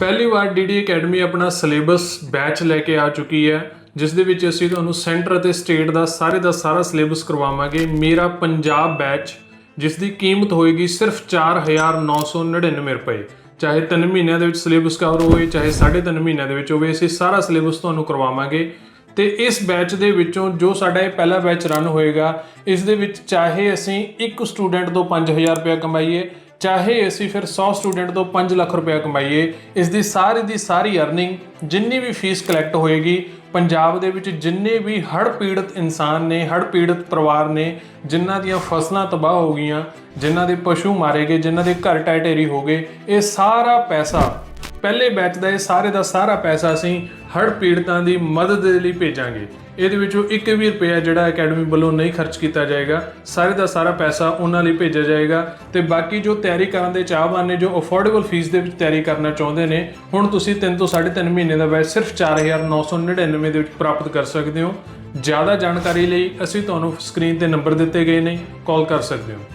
ਪਹਿਲੀ ਵਾਰ DD academy ਆਪਣਾ ਸਿਲੇਬਸ ਬੈਚ ਲੈ ਕੇ ਆ ਚੁੱਕੀ ਹੈ, ਜਿਸ ਦੇ ਵਿੱਚ ਅਸੀਂ ਤੁਹਾਨੂੰ ਸੈਂਟਰ ਅਤੇ ਸਟੇਟ ਦਾ ਸਾਰੇ ਦਾ ਸਾਰਾ ਸਿਲੇਬਸ ਕਰਵਾਵਾਂਗੇ। ਮੇਰਾ ਪੰਜਾਬ ਬੈਚ ਜਿਸ ਦੀ ਕੀਮਤ ਹੋਏਗੀ ਸਿਰਫ 4999 ਰੁਪਏ। ਚਾਹੇ 3 ਮਹੀਨਿਆਂ ਦੇ ਵਿੱਚ ਸਿਲੇਬਸ ਕਵਰ ਹੋਵੇ, ਚਾਹੇ 3.5 ਮਹੀਨਿਆਂ ਦੇ ਵਿੱਚ ਹੋਵੇ, ਅਸੀਂ ਸਾਰਾ ਸਿਲੇਬਸ ਤੁਹਾਨੂੰ ਕਰਵਾਵਾਂਗੇ। ਤੇ ਇਸ ਬੈਚ ਦੇ ਵਿੱਚੋਂ ਜੋ ਸਾਡਾ ਇਹ ਪਹਿਲਾ ਬੈਚ ਰਨ ਹੋਏਗਾ, ਇਸ ਦੇ ਵਿੱਚ ਚਾਹੇ ਅਸੀਂ ਇੱਕ ਸਟੂਡੈਂਟ ਤੋਂ 5000 ਰੁਪਏ ਕਮਾਈਏ ਚਾਹੇ ਅਸੀਂ ਫਿਰ 100 ਸਟੂਡੈਂਟ ਤੋਂ 5 ਲੱਖ ਰੁਪਏ ਕਮਾਈਏ, ਇਸ ਦੀ ਸਾਰੀ ਦੀ ਸਾਰੀ ਅਰਨਿੰਗ ਜਿੰਨੀ ਵੀ ਫੀਸ ਕਲੈਕਟ ਹੋਏਗੀ, ਪੰਜਾਬ ਦੇ ਵਿੱਚ ਜਿੰਨੇ ਵੀ ਹੜ੍ਹ ਪੀੜਤ ਇਨਸਾਨ ਨੇ, ਹੜ੍ਹ ਪੀੜਤ ਪਰਿਵਾਰ ਨੇ, ਜਿਨ੍ਹਾਂ ਦੀਆਂ ਫਸਲਾਂ ਤਬਾਹ ਹੋ ਗਈਆਂ, ਜਿਨ੍ਹਾਂ ਦੇ ਪਸ਼ੂ ਮਾਰੇ ਗਏ, ਜਿਨ੍ਹਾਂ ਦੇ ਘਰ ਟੈਟੇਰੀ ਹੋ ਗਏ, ਇਹ ਸਾਰਾ ਪੈਸਾ ਪਹਿਲੇ ਬੈਚ ਦਾ ਇਹ ਸਾਰੇ ਦਾ ਸਾਰਾ ਪੈਸਾ ਅਸੀਂ ਹੜ੍ਹ ਪੀੜਤਾਂ ਦੀ ਮਦਦ ਦੇ ਲਈ ਭੇਜਾਂਗੇ। ਇਹਦੇ ਵਿੱਚੋਂ ਇੱਕ ਵੀ ਰੁਪਿਆ ਜਿਹੜਾ ਅਕੈਡਮੀ ਵੱਲੋਂ ਨਹੀਂ ਖਰਚ ਕੀਤਾ ਜਾਏਗਾ, ਸਾਰੇ ਦਾ ਸਾਰਾ ਪੈਸਾ ਉਹਨਾਂ ਲਈ ਭੇਜਿਆ ਜਾਏਗਾ ਤੇ ਬਾਕੀ ਜੋ ਤਿਆਰੀ ਕਰਨ ਦੇ ਚਾਹਵਾਨ ਨੇ, ਜੋ ਅਫੋਰਡੇਬਲ ਫੀਸ ਦੇ ਵਿੱਚ ਤਿਆਰੀ ਕਰਨਾ ਚਾਹੁੰਦੇ ਨੇ, ਹੁਣ ਤੁਸੀਂ 3 ਤੋਂ 3.5 ਮਹੀਨੇ ਦਾ ਬੈਚ ਸਿਰਫ 4999 ਦੇ ਵਿੱਚ ਪ੍ਰਾਪਤ ਕਰ ਸਕਦੇ ਹੋ। ਜ਼ਿਆਦਾ ਜਾਣਕਾਰੀ ਲਈ ਅਸੀਂ ਤੁਹਾਨੂੰ ਸਕਰੀਨ ਤੇ ਨੰਬਰ ਦਿੱਤੇ ਗਏ ਨੇ ਕਾਲ ਕਰ ਸਕਦੇ ਹੋ।